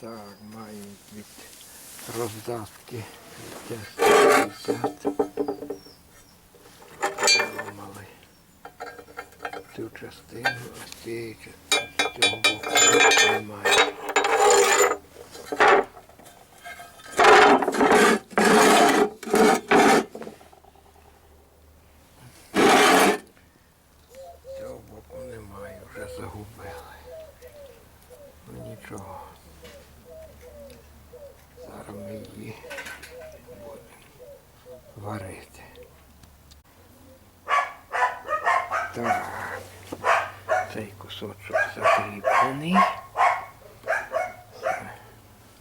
Так, мають від роздатки від 50. Ламали цю частину, а з цієї частини, з цього боку немає. Цього боку немає, вже загубили. Ну нічого. Її будемо варити. Так, цей кусочок закріплений.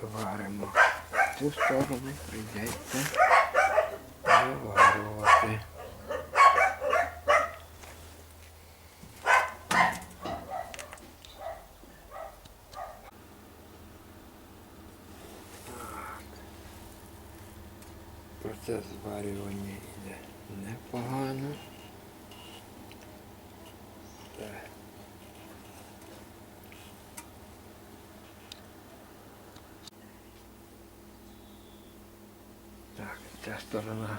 Варимо цю сторону, прийдеться виварювати. Процес зварювання йде непогано. Так. Ця сторона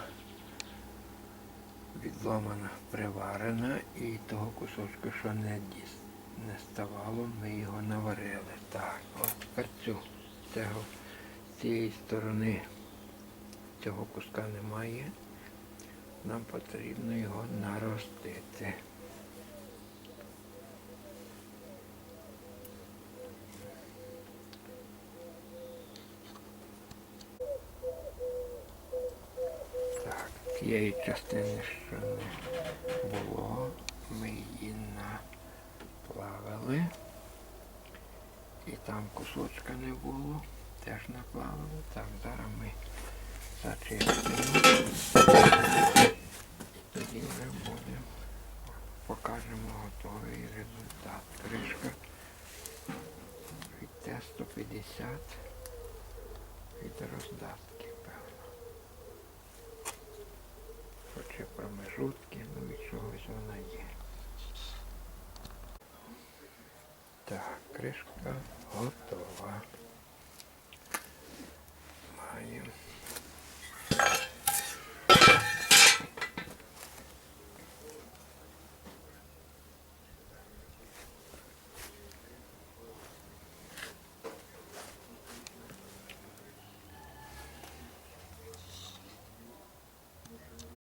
відломана, приварена і того кусочку, що не діс, не ставало, ми його наварили. Так, от цю, цього, з цієї сторони цього куска немає. Нам потрібно його наростити. Так, тієї частини, що не було, ми її наплавили. І там кусочка не було, теж наплавили. Так, ми зачистимо. Тоді вже будемо, покажемо готовий результат. Кришка від Т-150 від роздатки, певно. Хоча промежутки, ну від чогось вона є. Так, кришка готова.